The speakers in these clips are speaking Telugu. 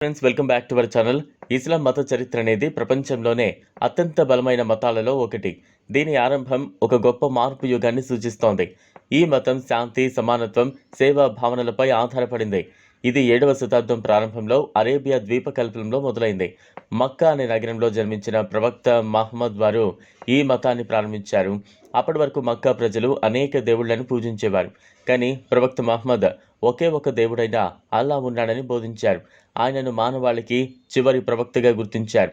Friends welcome back to our channel Islam మత చరిత్ర అనేది ప్రపంచంలోనే అత్యంత బలమైన మతాలలో ఒకటి. దీని ఆరంభం ఒక గొప్ప మార్పు యుగాన్ని సూచిస్తోంది. ఈ మతం శాంతి సమానత్వం సేవా భావనలపై ఆధారపడింది. ఇది ఏడవ శతాబ్దం ప్రారంభంలో అరేబియా ద్వీపకల్పంలో మొదలైంది. మక్కా అనే నగరంలో జన్మించిన ప్రవక్త మహమ్మద్ వారు ఈ మతాన్ని ప్రారంభించారు. అప్పటి వరకు మక్కా ప్రజలు అనేక దేవుళ్ళను పూజించేవారు. కానీ ప్రవక్త మహమ్మద్ ఒకే ఒక దేవుడైన అల్లా ఉన్నాడని బోధించారు. ఆయనను మానవాళికి చివరి ప్రవక్తగా గుర్తించారు.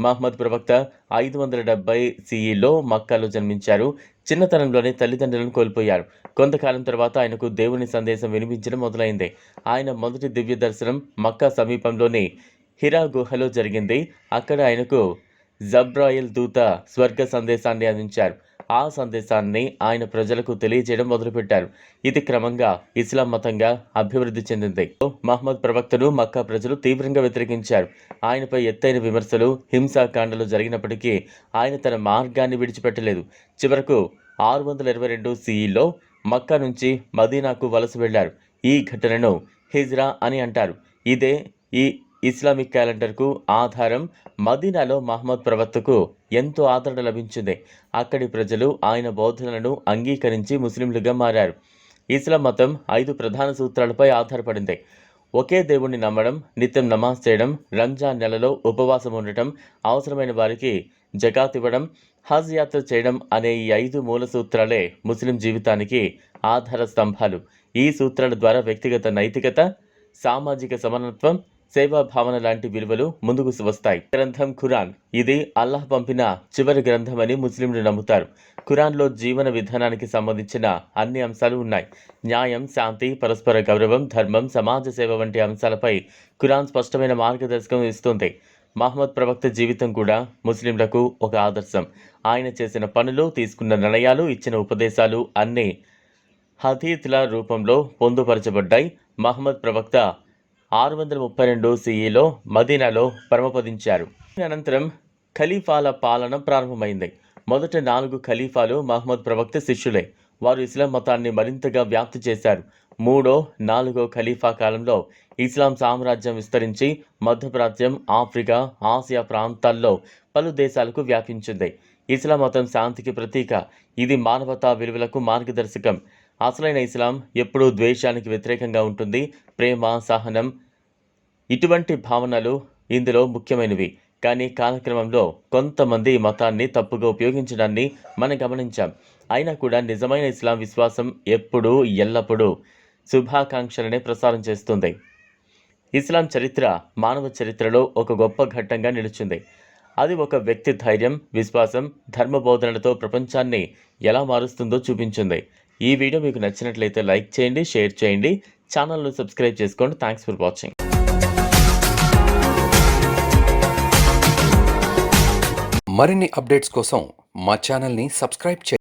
మహమ్మద్ ప్రవక్త ఐదు వందల డెబ్బై సిఈలో మక్కాలో జన్మించారు. చిన్నతనంలోనే తల్లిదండ్రులను కోల్పోయారు. కొంతకాలం తర్వాత ఆయనకు దేవుని సందేశం వినిపించడం మొదలైంది. ఆయన మొదటి దివ్య దర్శనం మక్కా సమీపంలోని హిరా గుహలో జరిగింది. అక్కడ ఆయనకు జబ్రాయిల్ దూత స్వర్గ సందేశాన్ని అందించారు. ఆ సందేశాన్ని ఆయన ప్రజలకు తెలియజేయడం మొదలుపెట్టారు. ఇది క్రమంగా ఇస్లాం మతంగా అభివృద్ధి చెందింది. మహమ్మద్ ప్రవక్తను మక్కా ప్రజలు తీవ్రంగా వ్యతిరేకించారు. ఆయనపై ఎత్తైన విమర్శలు హింసాకాండలు జరిగినప్పటికీ ఆయన తన మార్గాన్ని విడిచిపెట్టలేదు. చివరకు ఆరు వందల ఇరవై రెండు సిఈలో మక్కా నుంచి మదీనాకు వలస వెళ్ళారు ఈ ఘటనను హిజ్రా అని అంటారు. ఇదే ఈ ఇస్లామిక్ క్యాలెండర్కు ఆధారం. మదీనాలో మహమ్మద్ ప్రవక్తకు ఎంతో ఆదరణ లభించింది. అక్కడి ప్రజలు ఆయన బోధనలను అంగీకరించి ముస్లింలుగా మారారు. ఇస్లాం మతం ఐదు ప్రధాన సూత్రాలపై ఆధారపడింది. ఒకే దేవుణ్ణి నమ్మడం నిత్యం నమాజ్ చేయడం రంజాన్ నెలలో ఉపవాసం ఉండటం అవసరమైన వారికి జకాత్ ఇవ్వడం హజ్ యాత్ర చేయడం అనే ఈ ఐదు మూల సూత్రాలే ముస్లిం జీవితానికి ఆధార స్తంభాలు. ఈ సూత్రాల ద్వారా వ్యక్తిగత నైతికత సామాజిక సమానత్వం సేవా భావన లాంటి విలువలు ముందుకు వస్తాయి. గ్రంథం ఖురాన్. ఇది అల్లాహ్ పంపిన చివరి గ్రంథం అని ముస్లింలు నమ్ముతారు. ఖురాన్లో జీవన విధానానికి సంబంధించిన అన్ని అంశాలు ఉన్నాయి. న్యాయం శాంతి పరస్పర గౌరవం ధర్మం సమాజ సేవ వంటి అంశాలపై ఖురాన్ స్పష్టమైన మార్గదర్శకం ఇస్తుంది. మహమ్మద్ ప్రవక్త జీవితం కూడా ముస్లింలకు ఒక ఆదర్శం. ఆయన చేసిన పనులు తీసుకున్న నిర్ణయాలు ఇచ్చిన ఉపదేశాలు అన్నీ హదీత్ల రూపంలో పొందుపరచబడ్డాయి. మహమ్మద్ ప్రవక్త ఆరు వందల ముప్పై రెండు సిఈలో మదీనాలో పరమపదించారు. అనంతరం ఖలీఫాల పాలన ప్రారంభమైంది. మొదట నాలుగు ఖలీఫాలు మహమ్మద్ ప్రవక్త శిష్యులే. వారు ఇస్లాం మతాన్ని మరింతగా వ్యాప్తి చేశారు. మూడో నాలుగో ఖలీఫా కాలంలో ఇస్లాం సామ్రాజ్యం విస్తరించి మధ్యప్రాచ్యం ఆఫ్రికా ఆసియా ప్రాంతాల్లో పలు దేశాలకు వ్యాపించింది. ఇస్లాం మతం శాంతికి ప్రతీక. ఇది మానవతా విలువలకు మార్గదర్శకం. అసలైన ఇస్లాం ఎప్పుడూ ద్వేషానికి వ్యతిరేకంగా ఉంటుంది. ప్రేమ సహనం ఇటువంటి భావనలు ఇందులో ముఖ్యమైనవి. కానీ కాలక్రమంలో కొంతమంది ఈ మతాన్ని తప్పుగా ఉపయోగించడాన్ని మనం గమనించాం. అయినా కూడా నిజమైన ఇస్లాం విశ్వాసం ఎప్పుడూ ఎల్లప్పుడూ శుభాకాంక్షలనే ప్రసారం చేస్తుంది. ఇస్లాం చరిత్ర మానవ చరిత్రలో ఒక గొప్ప ఘట్టంగా నిలిచింది. అది ఒక వ్యక్తి ధైర్యం విశ్వాసం ధర్మ బోధనలతో ప్రపంచాన్ని ఎలా మారుస్తుందో చూపించింది. ఈ వీడియో మీకు నచ్చినట్లయితే లైక్ చేయండి షేర్ చేయండి ఛానల్ను సబ్స్క్రైబ్ చేసుకోండి. Thanks for watching. మరిన్ని అప్డేట్స్ కోసం మా ఛానల్ని సబ్స్క్రైబ్ చేయండి.